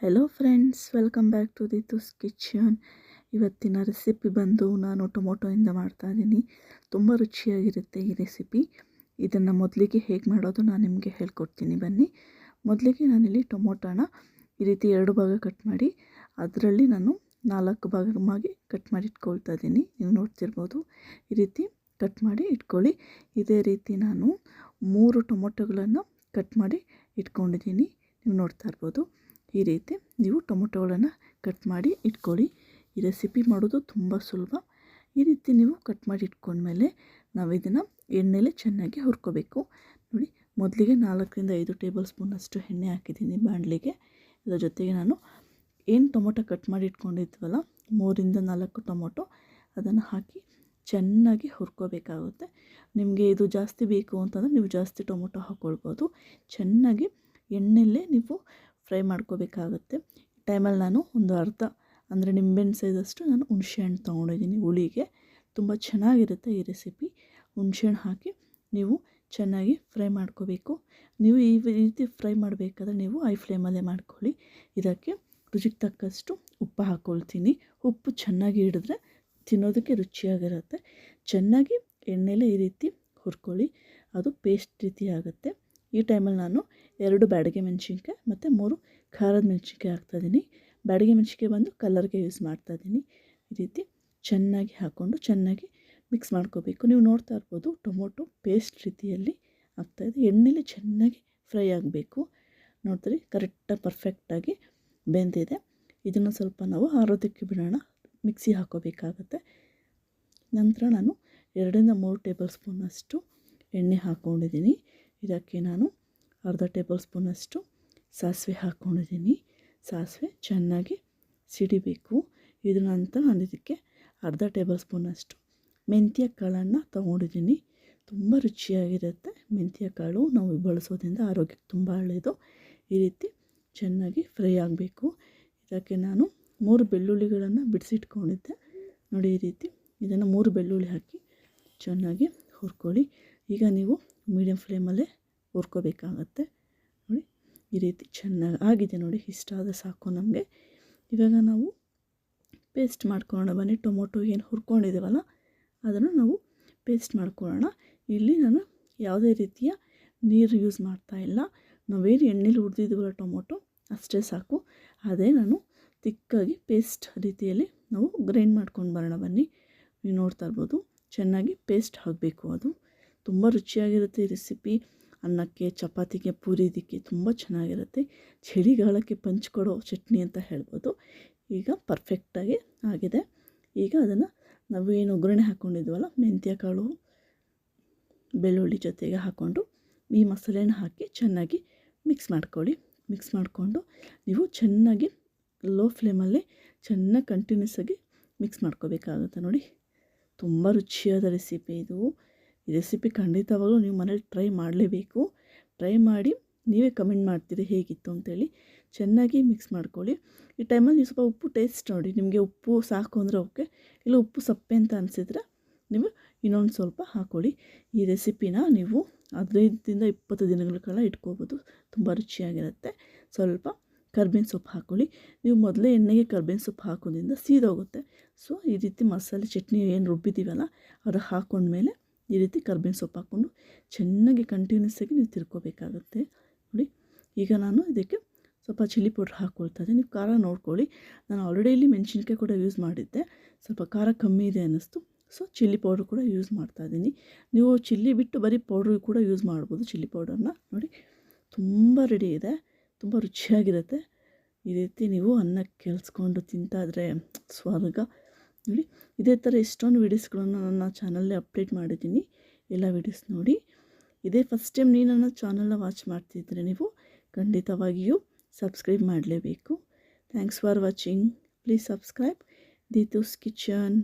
Hello friends welcome back to the ತುಸ್ kitchen ಇವತ್ತಿನ recipe ಬಂದು ನಾನು ಟೊಮೊಟೊಯಿಂದ ಮಾಡ್ತಾ ಇದ್ದೀನಿ. ತುಂಬ ರುಚಿಯಾಗಿರುತ್ತೆ ಈ ರೆಸಿಪಿ ಇದನ್ನು ಮೊದಲಿಗೆ ಹೇಗೆ ಮಾಡೋದು ನಾನು ನಿಮಗೆ ಹೇಳ್ಕೊಡ್ತೀನಿ ಬನ್ನಿ. ಮೊದಲಿಗೆ ನಾನಿಲ್ಲಿ ಟೊಮೊಟೊನ ಈ ರೀತಿ ಎರಡು ಭಾಗ ಕಟ್ ಮಾಡಿ, ಅದರಲ್ಲಿ ನಾನು ನಾಲ್ಕು ಭಾಗವಾಗಿ ಕಟ್ ಮಾಡಿ ಇಟ್ಕೊಳ್ತಾ ಇದ್ದೀನಿ. ನೀವು ನೋಡ್ತಿರ್ಬೋದು, ಈ ರೀತಿ ಕಟ್ ಮಾಡಿ ಇಟ್ಕೊಳ್ಳಿ. ಇದೇ ರೀತಿ ನಾನು ಮೂರು ಟೊಮೊಟೊಗಳನ್ನು ಕಟ್ ಮಾಡಿ ಇಟ್ಕೊಂಡಿದ್ದೀನಿ. ನೀವು ನೋಡ್ತಾ ಇರ್ಬೋದು. ಈ ರೀತಿ ನೀವು ಟೊಮೊಟೊಗಳನ್ನು ಕಟ್ ಮಾಡಿ ಇಟ್ಕೊಳ್ಳಿ. ಈ ರೆಸಿಪಿ ಮಾಡೋದು ತುಂಬ ಸುಲಭ. ಈ ರೀತಿ ನೀವು ಕಟ್ ಮಾಡಿ ಇಟ್ಕೊಂಡ್ಮೇಲೆ ನಾವು ಇದನ್ನು ಎಣ್ಣೆಲೆ ಚೆನ್ನಾಗಿ ಹುರ್ಕೋಬೇಕು. ನೋಡಿ, ಮೊದಲಿಗೆ ನಾಲ್ಕರಿಂದ ಐದು ಟೇಬಲ್ ಸ್ಪೂನಷ್ಟು ಎಣ್ಣೆ ಹಾಕಿದ್ದೀನಿ ಬಾಣಲಿಗೆ. ಇದರ ಜೊತೆಗೆ ನಾನು ಏನು ಟೊಮೊಟೊ ಕಟ್ ಮಾಡಿ ಇಟ್ಕೊಂಡಿದ್ವಲ್ಲ, ಮೂರಿಂದ ನಾಲ್ಕು ಟೊಮೊಟೊ, ಅದನ್ನು ಹಾಕಿ ಚೆನ್ನಾಗಿ ಹುರ್ಕೋಬೇಕಾಗುತ್ತೆ. ನಿಮಗೆ ಇದು ಜಾಸ್ತಿ ಬೇಕು ಅಂತಂದರೆ ನೀವು ಜಾಸ್ತಿ ಟೊಮೊಟೊ ಹಾಕ್ಕೊಳ್ಬೋದು ಚೆನ್ನಾಗಿ ಎಣ್ಣೆಲ್ಲೇ ನೀವು ಫ್ರೈ ಮಾಡ್ಕೋಬೇಕಾಗುತ್ತೆ. ಟೈಮಲ್ಲಿ ನಾನು ಒಂದು ಅರ್ಧ, ಅಂದರೆ ನಿಂಬೆಹಣ್ಣು ಸೈಜಷ್ಟು ನಾನು ಹುಣಸೆಹಣ್ಣು ತೊಗೊಂಡಿದ್ದೀನಿ ಹುಳಿಗೆ. ತುಂಬ ಚೆನ್ನಾಗಿರುತ್ತೆ ಈ ರೆಸಿಪಿ. ಹುಣಸೆಹಣ್ಣು ಹಾಕಿ ನೀವು ಚೆನ್ನಾಗಿ ಫ್ರೈ ಮಾಡ್ಕೋಬೇಕು. ನೀವು ಈ ರೀತಿ ಫ್ರೈ ಮಾಡಬೇಕಾದ್ರೆ ನೀವು ಐ ಫ್ಲೇಮಲ್ಲೇ ಮಾಡ್ಕೊಳ್ಳಿ. ಇದಕ್ಕೆ ರುಚಿಗೆ ತಕ್ಕಷ್ಟು ಉಪ್ಪು ಹಾಕ್ಕೊಳ್ತೀನಿ ಉಪ್ಪು ಚೆನ್ನಾಗಿ ಹಿಡಿದ್ರೆ ತಿನ್ನೋದಕ್ಕೆ ರುಚಿಯಾಗಿರುತ್ತೆ. ಚೆನ್ನಾಗಿ ಎಣ್ಣೆಲೇ ಈ ರೀತಿ ಹುರ್ಕೊಳ್ಳಿ. ಅದು ಪೇಸ್ಟ್ ರೀತಿ ಆಗುತ್ತೆ. ಈ ಟೈಮಲ್ಲಿ ನಾನು ಎರಡು ಬ್ಯಾಡಿಗೆ ಮೆಣಸಿನ್ಕಾಯಿ ಮತ್ತು ಮೂರು ಖಾರದ ಮೆಣಸಿನ್ಕಾಯಿ ಹಾಕ್ತಾಯಿದ್ದೀನಿ ಬ್ಯಾಡಿಗೆ ಮೆಣಸಿನ್ಕಾಯಿ ಬಂದು ಕಲರ್ಗೆ ಯೂಸ್ ಮಾಡ್ತಾಯಿದ್ದೀನಿ ಈ ರೀತಿ ಚೆನ್ನಾಗಿ ಹಾಕ್ಕೊಂಡು ಚೆನ್ನಾಗಿ ಮಿಕ್ಸ್ ಮಾಡ್ಕೋಬೇಕು. ನೀವು ನೋಡ್ತಾ ಇರ್ಬೋದು ಟೊಮೊಟೊ ಪೇಸ್ಟ್ ರೀತಿಯಲ್ಲಿ ಆಗ್ತಾಯಿದೆ ಎಣ್ಣೆಲಿ ಚೆನ್ನಾಗಿ ಫ್ರೈ ಆಗಬೇಕು. ನೋಡ್ತೀರಿ ಕರೆಕ್ಟಾಗಿ ಪರ್ಫೆಕ್ಟಾಗಿ ಬೆಂದಿದೆ. ಇದನ್ನು ಸ್ವಲ್ಪ ನಾವು ಆರೋದಕ್ಕೆ ಬಿಡೋಣ. ಮಿಕ್ಸಿ ಹಾಕೋಬೇಕಾಗತ್ತೆ. ನಂತರ ನಾನು ಎರಡರಿಂದ ಮೂರು ಟೇಬಲ್ ಸ್ಪೂನಷ್ಟು ಎಣ್ಣೆ ಹಾಕ್ಕೊಂಡಿದ್ದೀನಿ ಇದಕ್ಕೆ ನಾನು ಅರ್ಧ ಟೇಬಲ್ ಸ್ಪೂನಷ್ಟು ಸಾಸಿವೆ ಹಾಕ್ಕೊಂಡಿದ್ದೀನಿ. ಸಾಸಿವೆ ಚೆನ್ನಾಗಿ ಸಿಡಿಬೇಕು. ಇದ್ರ ನಂತರ ನಾನು ಇದಕ್ಕೆ ಅರ್ಧ ಟೇಬಲ್ ಸ್ಪೂನಷ್ಟು ಮೆಂತ್ಯ ಕಾಳನ್ನು ತೊಗೊಂಡಿದ್ದೀನಿ. ತುಂಬ ರುಚಿಯಾಗಿರುತ್ತೆ. ಮೆಂತ್ಯ ಕಾಳು ನಾವು ಬಳಸೋದ್ರಿಂದ ಆರೋಗ್ಯಕ್ಕೆ ತುಂಬ ಒಳ್ಳೆಯದು. ಈ ರೀತಿ ಚೆನ್ನಾಗಿ ಫ್ರೈ ಆಗಬೇಕು. ಇದಕ್ಕೆ ನಾನು ಮೂರು ಬೆಳ್ಳುಳ್ಳಿಗಳನ್ನು ಬಿಡಿಸಿಟ್ಕೊಂಡಿದ್ದೆ. ನೋಡಿ ಈ ರೀತಿ ಇದನ್ನು ಮೂರು ಬೆಳ್ಳುಳ್ಳಿ ಹಾಕಿ ಚೆನ್ನಾಗಿ ಹುರ್ಕೊಳ್ಳಿ. ಈಗ ನೀವು ಮೀಡಿಯಮ್ ಫ್ಲೇಮಲ್ಲೇ ಹುರ್ಕೋಬೇಕಾಗತ್ತೆ. ನೋಡಿ, ಈ ರೀತಿ ಚೆನ್ನಾಗಿ ಆಗಿದೆ ನೋಡಿ, ಇಷ್ಟ ಆದರೆ ಸಾಕು ನಮಗೆ. ಇವಾಗ ನಾವು ಪೇಸ್ಟ್ ಮಾಡ್ಕೊಳ್ಳೋಣ. ಬನ್ನಿ, ಟೊಮೊಟೊ ಏನು ಹುರ್ಕೊಂಡಿದ್ದೀವಲ್ಲ, ಅದನ್ನು ನಾವು ಪೇಸ್ಟ್ ಮಾಡ್ಕೊಳ್ಳೋಣ. ಇಲ್ಲಿ ನಾನು ಯಾವುದೇ ರೀತಿಯ ನೀರು ಯೂಸ್ ಮಾಡ್ತಾ ಇಲ್ಲ. ನಾವೇನು ಎಣ್ಣೆಲಿ ಹುರಿದಿದ್ದೀವಲ್ಲ ಟೊಮೊಟೊ, ಅಷ್ಟೇ ಸಾಕು. ಅದೇ ನಾನು ತಿಕ್ಕಾಗಿ ಪೇಸ್ಟ್ ರೀತಿಯಲ್ಲಿ ನಾವು ಗ್ರೈಂಡ್ ಮಾಡ್ಕೊಂಡು ಬರೋಣ ಬನ್ನಿ. ನೀವು ನೋಡ್ತಾ ಇರ್ಬೋದು, ಚೆನ್ನಾಗಿ ಪೇಸ್ಟ್ ಆಗಬೇಕು ಅದು. ತುಂಬ ರುಚಿಯಾಗಿರುತ್ತೆ ಈ ರೆಸಿಪಿ. ಅನ್ನಕ್ಕೆ, ಚಪಾತಿಗೆ ಪೂರಿದಕ್ಕೆ ತುಂಬ ಚೆನ್ನಾಗಿರುತ್ತೆ. ಚಳಿಗಾಲಕ್ಕೆ ಪಂಚ್ಕೊಡೋ ಚಟ್ನಿ ಅಂತ ಹೇಳ್ಬೋದು. ಈಗ ಪರ್ಫೆಕ್ಟಾಗಿ ಆಗಿದೆ. ಈಗ ಅದನ್ನು ನಾವೇನು ಒಗ್ಗರಣೆ ಹಾಕ್ಕೊಂಡಿದ್ವಲ್ಲ ಮೆಂತ್ಯ ಕಾಳು ಬೆಳ್ಳುಳ್ಳಿ ಜೊತೆಗೆ ಹಾಕ್ಕೊಂಡು ಈ ಮಸಾಲೆನ ಹಾಕಿ ಚೆನ್ನಾಗಿ ಮಿಕ್ಸ್ ಮಾಡ್ಕೊಳ್ಳಿ. ಮಿಕ್ಸ್ ಮಾಡಿಕೊಂಡು ನೀವು ಚೆನ್ನಾಗಿ ಲೋ ಫ್ಲೇಮಲ್ಲಿ ಚೆನ್ನಾಗಿ ಕಂಟಿನ್ಯೂಸ್ ಆಗಿ ಮಿಕ್ಸ್ ಮಾಡ್ಕೋಬೇಕಾಗುತ್ತೆ ನೋಡಿ. ತುಂಬ ರುಚಿಯಾದ ರೆಸಿಪಿ ಇದು. ಈ ರೆಸಿಪಿ ಖಂಡಿತವಾಗಲೂ ನೀವು ಮನೇಲಿ ಟ್ರೈ ಮಾಡಲೇಬೇಕು. ಟ್ರೈ ಮಾಡಿ ನೀವೇ ಕಮೆಂಟ್ ಮಾಡ್ತೀರಿ ಹೇಗಿತ್ತು ಅಂತೇಳಿ. ಚೆನ್ನಾಗಿ ಮಿಕ್ಸ್ ಮಾಡ್ಕೊಳ್ಳಿ. ಈ ಟೈಮಲ್ಲಿ ನೀವು ಸ್ವಲ್ಪ ಉಪ್ಪು ಟೇಸ್ಟ್ ನೋಡಿ. ನಿಮಗೆ ಉಪ್ಪು ಸಾಕು ಅಂದರೆ ಓಕೆ ಇಲ್ಲ ಉಪ್ಪು ಸಪ್ಪೆ ಅಂತ ಅನಿಸಿದ್ರೆ ನೀವು ಇನ್ನೊಂದು ಸ್ವಲ್ಪ ಹಾಕ್ಕೊಳ್ಳಿ ಈ ರೆಸಿಪಿನ ನೀವು ಹದಿನೈದರಿಂದ ಇಪ್ಪತ್ತು ದಿನಗಳ ಕಾಲ ಇಟ್ಕೋಬೋದು. ತುಂಬ ರುಚಿಯಾಗಿರುತ್ತೆ. ಸ್ವಲ್ಪ ಕರ್ಬೇವಿನ ಸೊಪ್ಪು ಹಾಕ್ಕೊಳ್ಳಿ ನೀವು ಮೊದಲೇ ಎಣ್ಣೆಗೆ ಕರ್ಬೇವಿನ ಸೊಪ್ಪು ಹಾಕೋದ್ರಿಂದ ಸೀದೋಗುತ್ತೆ. ಸೊ ಈ ರೀತಿ ಮಸಾಲೆ ಚಟ್ನಿ ಏನು ರುಬ್ಬಿದ್ದೀವಲ್ಲ ಅದು ಹಾಕ್ಕೊಂಡ್ಮೇಲೆ ಈ ರೀತಿ ಕರ್ಬೇವಿನ ಸೊಪ್ಪು ಹಾಕ್ಕೊಂಡು ಚೆನ್ನಾಗಿ ಕಂಟಿನ್ಯೂಸ್ ಆಗಿ ನೀವು ತಿರ್ಕೋಬೇಕಾಗುತ್ತೆ. ನೋಡಿ, ಈಗ ನಾನು ಇದಕ್ಕೆ ಸ್ವಲ್ಪ ಚಿಲ್ಲಿ ಪೌಡ್ರ್ ಹಾಕ್ಕೊಳ್ತಾ ಇದ್ದೆ ನೀವು ಖಾರ ನೋಡ್ಕೊಳ್ಳಿ. ನಾನು ಆಲ್ರೆಡಿ ಇಲ್ಲಿ ಮೆಣಸಿನ್ಕಾಯಿ ಕೂಡ ಯೂಸ್ ಮಾಡಿದ್ದೆ. ಸ್ವಲ್ಪ ಖಾರ ಕಮ್ಮಿ ಇದೆ ಅನ್ನಿಸ್ತು. ಸೊ ಚಿಲ್ಲಿ ಪೌಡ್ರ್ ಕೂಡ ಯೂಸ್ ಮಾಡ್ತಾ ಇದ್ದೀನಿ. ನೀವು ಚಿಲ್ಲಿ ಬಿಟ್ಟು ಬರೀ ಪೌಡ್ರ್ ಕೂಡ ಯೂಸ್ ಮಾಡ್ಬೋದು ಚಿಲ್ಲಿ ಪೌಡರ್ನ ನೋಡಿ, ತುಂಬ ರೆಡಿ ಇದೆ. ತುಂಬ ರುಚಿಯಾಗಿರುತ್ತೆ. ಈ ರೀತಿ ನೀವು ಅನ್ನಕ್ಕೆ ಕೆಲ್ಸ್ಕೊಂಡು ತಿಂತಾದರೆ ಸ್ವರ್ಗ. ನೋಡಿ. ಇದೇ ಥರ ಎಷ್ಟೊಂದು ವೀಡಿಯೋಸ್ಗಳನ್ನು ನನ್ನ ಚಾನಲ್ಲೇ ಅಪ್ಡೇಟ್ ಮಾಡಿದ್ದೀನಿ. ಎಲ್ಲ ವೀಡಿಯೋಸ್ ನೋಡಿ. ಇದೇ ಫಸ್ಟ್ ಟೈಮ್ ನೀವು ನನ್ನ ಚಾನಲ್ನ ವಾಚ್ ಮಾಡ್ತಿದ್ರೆ ನೀವು ಖಂಡಿತವಾಗಿಯೂ ಸಬ್ಸ್ಕ್ರೈಬ್ ಮಾಡಲೇಬೇಕು. Thanks for watching please subscribe ದೀತೂಸ್ kitchen